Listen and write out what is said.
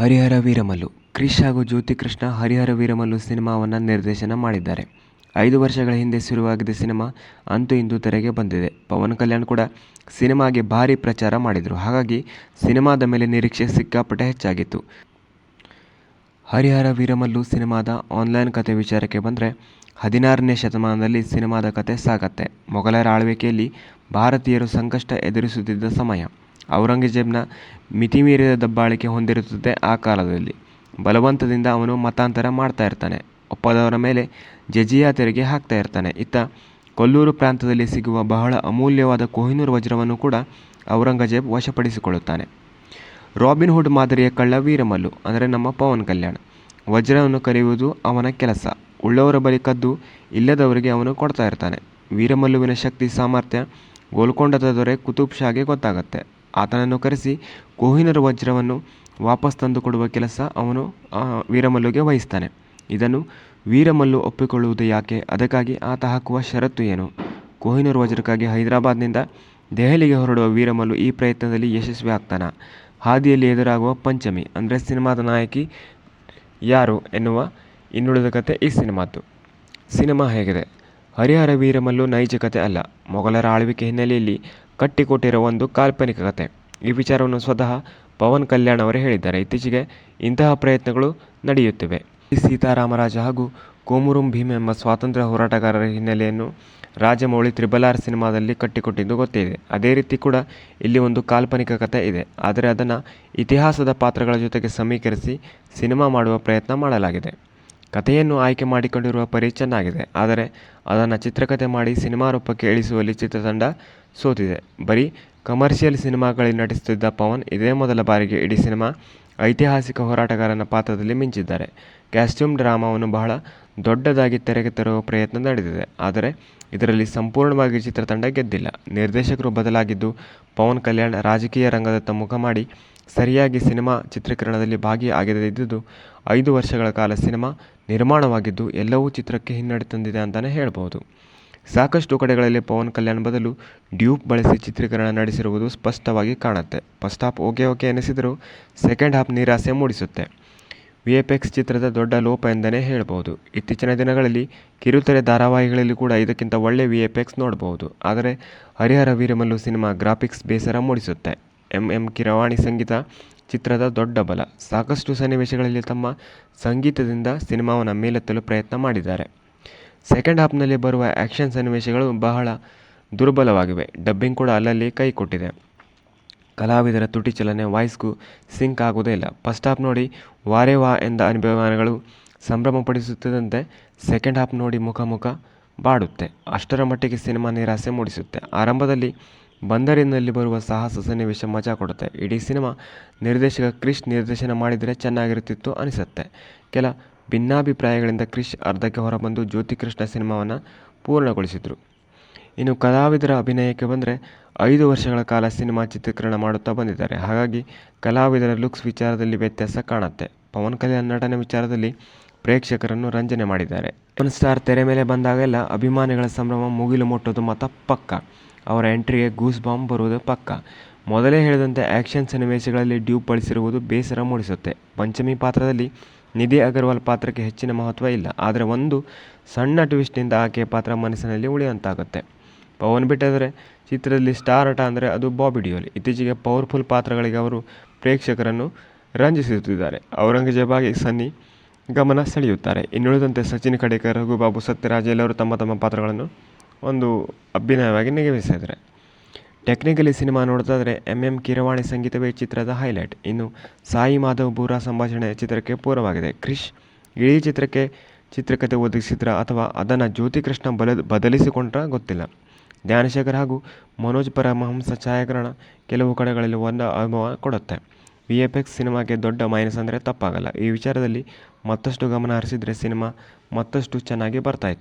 ಹರಿಹರ ವೀರಮಲ್ಲು. ಕ್ರಿಶ್ ಹಾಗೂ ಜ್ಯೋತಿ ಕೃಷ್ಣ ಹರಿಹರ ವೀರಮಲ್ಲು ಸಿನಿಮಾವನ್ನು ನಿರ್ದೇಶನ ಮಾಡಿದ್ದಾರೆ. ಐದು ವರ್ಷಗಳ ಹಿಂದೆ ಶುರುವಾಗಿದ್ದ ಸಿನಿಮಾ, ಅಂತೂ ಇಂದು ತೆರೆಗೆ ಬಂದಿದೆ. ಪವನ್ ಕಲ್ಯಾಣ್ ಕೂಡ ಸಿನಿಮಾಗೆ ಭಾರಿ ಪ್ರಚಾರ ಮಾಡಿದರು. ಹಾಗಾಗಿ ಸಿನಿಮಾದ ಮೇಲೆ ನಿರೀಕ್ಷೆ ಸಿಕ್ಕಾಪಟ್ಟೆ ಹೆಚ್ಚಾಗಿತ್ತು. ಹರಿಹರ ವೀರಮಲ್ಲು ಸಿನಿಮಾದ ಆನ್ಲೈನ್ ಕತೆ ವಿಚಾರಕ್ಕೆ ಬಂದರೆ ಹದಿನಾರನೇ ಶತಮಾನದಲ್ಲಿ ಸಿನಿಮಾದ ಕತೆ ಸಾಗತ್ತೆ. ಮೊಘಲರ ಆಳ್ವಿಕೆಯಲ್ಲಿ ಭಾರತೀಯರು ಸಂಕಷ್ಟ ಎದುರಿಸುತ್ತಿದ್ದ ಸಮಯ. ಔರಂಗಜೇಬ್ನ ಮಿತಿಮೀರಿದ ದಬ್ಬಾಳಿಕೆ ಹೊಂದಿರುತ್ತದೆ ಆ ಕಾಲದಲ್ಲಿ. ಬಲವಂತದಿಂದ ಅವನು ಮತಾಂತರ ಮಾಡ್ತಾ ಇರ್ತಾನೆ. ಒಪ್ಪದವರ ಮೇಲೆ ಜಜಿಯಾ ತೆರಿಗೆ ಹಾಕ್ತಾ ಇರ್ತಾನೆ. ಇತ್ತ ಕೊಲ್ಲೂರು ಪ್ರಾಂತದಲ್ಲಿ ಸಿಗುವ ಬಹಳ ಅಮೂಲ್ಯವಾದ ಕೊಹಿನೂರ್ ವಜ್ರವನ್ನು ಕೂಡ ಔರಂಗಜೇಬ್ ವಶಪಡಿಸಿಕೊಳ್ಳುತ್ತಾನೆ. ರಾಬಿನ್ ಹುಡ್ ಮಾದರಿಯ ಕಳ್ಳ ವೀರಮಲ್ಲು, ಅಂದರೆ ನಮ್ಮ ಪವನ್ ಕಲ್ಯಾಣ. ವಜ್ರವನ್ನು ಕರೆಯುವುದು ಅವನ ಕೆಲಸ. ಉಳ್ಳವರ ಬಳಿ ಕದ್ದು ಇಲ್ಲದವರಿಗೆ ಅವನು ಕೊಡ್ತಾ ಇರ್ತಾನೆ. ವೀರಮಲ್ಲುವಿನ ಶಕ್ತಿ ಸಾಮರ್ಥ್ಯ ಗೋಲ್ಕೊಂಡದ ದೊರೆ ಕುತುಬ್ ಶಾಗೆ ಗೊತ್ತಾಗತ್ತೆ. ಆತನನ್ನು ಕರೆಸಿ ಕೋಹಿನರ ವಜ್ರವನ್ನು ವಾಪಸ್ ತಂದು ಕೊಡುವ ಕೆಲಸ ಅವನು ವೀರಮಲ್ಲುಗೆ ವಹಿಸ್ತಾನೆ. ಇದನ್ನು ವೀರಮಲ್ಲು ಒಪ್ಪಿಕೊಳ್ಳುವುದು ಯಾಕೆ? ಅದಕ್ಕಾಗಿ ಆತ ಹಾಕುವ ಷರತ್ತು ಏನು? ಕೋಹಿನೂರು ವಜ್ರಕ್ಕಾಗಿ ಹೈದರಾಬಾದ್ನಿಂದ ದೆಹಲಿಗೆ ಹೊರಡುವ ವೀರಮಲ್ಲು ಈ ಪ್ರಯತ್ನದಲ್ಲಿ ಯಶಸ್ವಿ ಆಗ್ತಾನ? ಹಾದಿಯಲ್ಲಿ ಎದುರಾಗುವ ಪಂಚಮಿ, ಅಂದರೆ ಸಿನಿಮಾದ ನಾಯಕಿ ಯಾರು ಎನ್ನುವ ಇನ್ನುಳಿದ ಕತೆ ಈ ಸಿನಿಮಾದ್ದು. ಸಿನಿಮಾ ಹೇಗಿದೆ? ಹರಿಹರ ವೀರಮಲ್ಲು ನೈಜ ಕತೆ ಅಲ್ಲ. ಮೊಘಲರ ಆಳ್ವಿಕೆ ಹಿನ್ನೆಲೆಯಲ್ಲಿ ಕಟ್ಟಿಕೊಟ್ಟಿರುವ ಒಂದು ಕಾಲ್ಪನಿಕ ಕತೆ. ಈ ವಿಚಾರವನ್ನು ಸ್ವತಃ ಪವನ್ ಕಲ್ಯಾಣ್ ಅವರೇ ಹೇಳಿದ್ದಾರೆ. ಇತ್ತೀಚೆಗೆ ಇಂತಹ ಪ್ರಯತ್ನಗಳು ನಡೆಯುತ್ತಿವೆ. ಸೀತಾರಾಮರಾಜ ಹಾಗೂ ಕೋಮುರುಂ ಭೀಮ್ ಎಂಬ ಸ್ವಾತಂತ್ರ್ಯ ಹೋರಾಟಗಾರರ ಹಿನ್ನೆಲೆಯನ್ನು ರಾಜಮೌಳಿ ತ್ರಿಬಲ್ ಸಿನಿಮಾದಲ್ಲಿ ಕಟ್ಟಿಕೊಟ್ಟಿದ್ದು ಗೊತ್ತಿದೆ ಅದೇ ರೀತಿ ಕೂಡ ಇಲ್ಲಿ ಒಂದು ಕಾಲ್ಪನಿಕ ಕತೆ ಇದೆ. ಆದರೆ ಅದನ್ನು ಇತಿಹಾಸದ ಪಾತ್ರಗಳ ಜೊತೆಗೆ ಸಮೀಕರಿಸಿ ಸಿನಿಮಾ ಮಾಡುವ ಪ್ರಯತ್ನ ಮಾಡಲಾಗಿದೆ. ಕಥೆಯನ್ನು ಆಯ್ಕೆ ಮಾಡಿಕೊಂಡಿರುವ ಪರಿ ಚೆನ್ನಾಗಿದೆ, ಆದರೆ ಅದನ್ನು ಚಿತ್ರಕಥೆ ಮಾಡಿ ಸಿನಿಮಾ ರೂಪಕ್ಕೆ ಇಳಿಸುವಲ್ಲಿ ಚಿತ್ರತಂಡ ಸೋತಿದೆ. ಬರೀ ಕಮರ್ಷಿಯಲ್ ಸಿನಿಮಾಗಳಲ್ಲಿ ನಟಿಸುತ್ತಿದ್ದ ಪವನ್ ಇದೇ ಮೊದಲ ಬಾರಿಗೆ ಇಡೀ ಸಿನಿಮಾ ಐತಿಹಾಸಿಕ ಹೋರಾಟಗಾರನ ಪಾತ್ರದಲ್ಲಿ ಮಿಂಚಿದ್ದಾರೆ. ಕ್ಯಾಸ್ಟ್ಯೂಮ್ ಡ್ರಾಮಾವನ್ನು ಬಹಳ ದೊಡ್ಡದಾಗಿ ತೆರೆಗೆ ತರುವ ಪ್ರಯತ್ನ ನಡೆದಿದೆ, ಆದರೆ ಇದರಲ್ಲಿ ಸಂಪೂರ್ಣವಾಗಿ ಚಿತ್ರತಂಡ ಗೆದ್ದಿಲ್ಲ. ನಿರ್ದೇಶಕರು ಬದಲಾಗಿದ್ದು, ಪವನ್ ಕಲ್ಯಾಣ್ ರಾಜಕೀಯ ರಂಗದತ್ತ ಮುಖ ಮಾಡಿ ಸರಿಯಾಗಿ ಸಿನಿಮಾ ಚಿತ್ರೀಕರಣದಲ್ಲಿ ಭಾಗಿಯಾಗದಿದ್ದುದು ಐದು ವರ್ಷಗಳ ಕಾಲ ಸಿನಿಮಾ ನಿರ್ಮಾಣವಾಗಿದ್ದು ಎಲ್ಲವೂ ಚಿತ್ರಕ್ಕೆ ಹಿನ್ನಡೆ ತಂದಿದೆ ಅಂತಲೇ ಹೇಳ್ಬೋದು. ಸಾಕಷ್ಟು ಕಡೆಗಳಲ್ಲಿ ಪವನ್ ಕಲ್ಯಾಣ್ ಬದಲು ಡ್ಯೂಪ್ ಬಳಸಿ ಚಿತ್ರೀಕರಣ ನಡೆಸಿರುವುದು ಸ್ಪಷ್ಟವಾಗಿ ಕಾಣುತ್ತೆ. ಫಸ್ಟ್ ಹಾಫ್ ಓಕೆ ಓಕೆ ಎನಿಸಿದರೂ ಸೆಕೆಂಡ್ ಹಾಫ್ ನಿರಾಸೆ ಮೂಡಿಸುತ್ತೆ. ವಿ ಎಫ್ ಎಕ್ಸ್ ಚಿತ್ರದ ದೊಡ್ಡ ಲೋಪ ಎಂದನೇ ಹೇಳ್ಬೋದು. ಇತ್ತೀಚಿನ ದಿನಗಳಲ್ಲಿ ಕಿರುತೆರೆ ಧಾರಾವಾಹಿಗಳಲ್ಲಿ ಕೂಡ ಇದಕ್ಕಿಂತ ಒಳ್ಳೆ ವಿ ಎಫ್ ಎಕ್ಸ್ ನೋಡಬಹುದು ಆದರೆ ಹರಿಹರ ವೀರಮಲ್ಲು ಸಿನಿಮಾ ಗ್ರಾಫಿಕ್ಸ್ ಬೇಸರ ಮೂಡಿಸುತ್ತೆ. ಎಂ ಎಂ ಕಿರವಾಣಿ ಸಂಗೀತ ಚಿತ್ರದ ದೊಡ್ಡ ಬಲ. ಸಾಕಷ್ಟು ಸನ್ನಿವೇಶಗಳಲ್ಲಿ ತಮ್ಮ ಸಂಗೀತದಿಂದ ಸಿನಿಮಾವನ್ನು ಮೇಲೆತ್ತಲು ಪ್ರಯತ್ನ ಮಾಡಿದ್ದಾರೆ. ಸೆಕೆಂಡ್ ಹಾಫ್ನಲ್ಲಿ ಬರುವ ಆ್ಯಕ್ಷನ್ ಸನ್ನಿವೇಶಗಳು ಬಹಳ ದುರ್ಬಲವಾಗಿವೆ. ಡಬ್ಬಿಂಗ್ ಕೂಡ ಅಲ್ಲಲ್ಲಿ ಕೈ ಕೊಟ್ಟಿದೆ. ಕಲಾವಿದರ ತುಟಿ ಚಲನೆ ವಾಯ್ಸ್ಗೂ ಸಿಂಕ್ ಆಗುವುದೇ ಇಲ್ಲ. ಫಸ್ಟ್ ಹಾಫ್ ನೋಡಿ ವಾರೇ ವಾ ಎಂದ ಅಭಿಮಾನಿಗಳು ಸಂಭ್ರಮಪಡಿಸುತ್ತಿದ್ದಂತೆ ಸೆಕೆಂಡ್ ಹಾಫ್ ನೋಡಿ ಮುಖ ಮುಖ ಬಾಡುತ್ತೆ. ಅಷ್ಟರ ಮಟ್ಟಿಗೆ ಸಿನಿಮಾ ನಿರಾಸೆ ಮೂಡಿಸುತ್ತೆ. ಆರಂಭದಲ್ಲಿ ಬಂದರಿನಲ್ಲಿ ಬರುವ ಸಾಹಸ ಸನ್ನಿವೇಶ ಮಜಾ ಕೊಡುತ್ತೆ. ಇಡೀ ಸಿನಿಮಾ ನಿರ್ದೇಶಕ ಕ್ರಿಶ್ ನಿರ್ದೇಶನ ಮಾಡಿದರೆ ಚೆನ್ನಾಗಿರುತ್ತಿತ್ತು ಅನಿಸುತ್ತೆ. ಕೆಲ ಭಿನ್ನಾಭಿಪ್ರಾಯಗಳಿಂದ ಕ್ರಿಶ್ ಅರ್ಧಕ್ಕೆ ಹೊರಬಂದು ಜ್ಯೋತಿ ಕೃಷ್ಣ ಸಿನಿಮಾವನ್ನು ಪೂರ್ಣಗೊಳಿಸಿದರು. ಇನ್ನು ಕಲಾವಿದರ ಅಭಿನಯಕ್ಕೆ ಬಂದರೆ ಐದು ವರ್ಷಗಳ ಕಾಲ ಸಿನಿಮಾ ಚಿತ್ರೀಕರಣ ಮಾಡುತ್ತಾ ಬಂದಿದ್ದಾರೆ. ಹಾಗಾಗಿ ಕಲಾವಿದರ ಲುಕ್ಸ್ ವಿಚಾರದಲ್ಲಿ ವ್ಯತ್ಯಾಸ ಕಾಣುತ್ತೆ. ಪವನ್ ಕಲ್ಯಾಣ್ ನಟನೆ ವಿಚಾರದಲ್ಲಿ ಪ್ರೇಕ್ಷಕರನ್ನು ರಂಜನೆ ಮಾಡಿದ್ದಾರೆ. ಒನ್ ಸ್ಟಾರ್ ತೆರೆ ಮೇಲೆ ಬಂದಾಗೆಲ್ಲ ಅಭಿಮಾನಿಗಳ ಸಂಭ್ರಮ ಮುಗಿಲು ಮುಟ್ಟೋದು ಮಾತ್ರ ಪಕ್ಕ. ಅವರ ಎಂಟ್ರಿಗೆ ಗೂಸ್ ಬಾಂಬ್ ಬರುವುದು ಪಕ್ಕ. ಮೊದಲೇ ಹೇಳಿದಂತೆ ಆ್ಯಕ್ಷನ್ ಸನ್ನಿವೇಶಗಳಲ್ಲಿ ಡ್ಯೂಪ್ ಬಳಸಿರುವುದು ಬೇಸರ ಮೂಡಿಸುತ್ತೆ. ಪಂಚಮಿ ಪಾತ್ರದಲ್ಲಿ ನಿಧಿ ಅಗರ್ವಾಲ್ ಪಾತ್ರಕ್ಕೆ ಹೆಚ್ಚಿನ ಮಹತ್ವ ಇಲ್ಲ. ಆದರೆ ಒಂದು ಸಣ್ಣ ಟ್ವಿಸ್ಟ್ನಿಂದ ಆಕೆಯ ಪಾತ್ರ ಮನಸ್ಸಿನಲ್ಲಿ ಉಳಿಯುವಂತಾಗುತ್ತೆ ಪವನ್ ಬಿಟ್ಟರೆ ಚಿತ್ರದಲ್ಲಿ ಸ್ಟಾರ್ ಆಟ ಅಂದರೆ ಅದು ಬಾಬಿ ಡಿಯೋಲ್. ಇತ್ತೀಚೆಗೆ ಪವರ್ಫುಲ್ ಪಾತ್ರಗಳಿಗೆ ಅವರು ಪ್ರೇಕ್ಷಕರನ್ನು ರಂಜಿಸುತ್ತಿದ್ದಾರೆ. ಔರಂಗಜೇಬಾಗಿ ಸನ್ನಿ ಗಮನ ಸೆಳೆಯುತ್ತಾರೆ. ಇನ್ನುಳಿದಂತೆ ಸಚಿನ್ ಕಡೇಕರ್ ರಘುಬಾಬು ಸತ್ಯರಾಜ್ ಎಲ್ಲರೂ ತಮ್ಮ ತಮ್ಮ ಪಾತ್ರಗಳನ್ನು ಒಂದು ಅಭಿನಯವಾಗಿ ನಿಗದಿಸಿದ್ದಾರೆ ಟೆಕ್ನಿಕಲಿ ಸಿನಿಮಾ ನೋಡೋದಾದರೆ ಎಂ ಎಂ ಕಿರವಾಣಿ ಸಂಗೀತವೇ ಚಿತ್ರದ ಹೈಲೈಟ್. ಇನ್ನು ಸಾಯಿ ಮಾಧವ್ ಬೂರಾ ಸಂಭಾಷಣೆ ಚಿತ್ರಕ್ಕೆ ಪೂರವಾಗಿದೆ. ಕ್ರಿಶ್, ಇಡೀ ಚಿತ್ರಕ್ಕೆ ಚಿತ್ರಕಥೆ ಒದಗಿಸಿದ್ರ ಅಥವಾ ಅದನ್ನು ಜ್ಯೋತಿಕೃಷ್ಣ ಬಲ, ಬದಲಿಸಿಕೊಂಡ್ರ ಗೊತ್ತಿಲ್ಲ. ಜ್ಞಾನಶೇಖರ್ ಹಾಗೂ ಮನೋಜ್ ಪರಮಹಂಸ ಛಾಯಾಗ್ರಹಣ ಕೆಲವು ಕಡೆಗಳಲ್ಲಿ ಒಂದು ಅನುಭವ ಕೊಡುತ್ತೆ. ವಿ ಎಫ್ ಎಕ್ಸ್ ಸಿನಿಮಾಗೆ ದೊಡ್ಡ ಮೈನಸ್ ಅಂದರೆ ತಪ್ಪಾಗಲ್ಲ. ಈ ವಿಚಾರದಲ್ಲಿ ಮತ್ತಷ್ಟು ಗಮನ ಹರಿಸಿದರೆ ಸಿನಿಮಾ ಮತ್ತಷ್ಟು ಚೆನ್ನಾಗಿ ಬರ್ತಾಯಿತ್ತು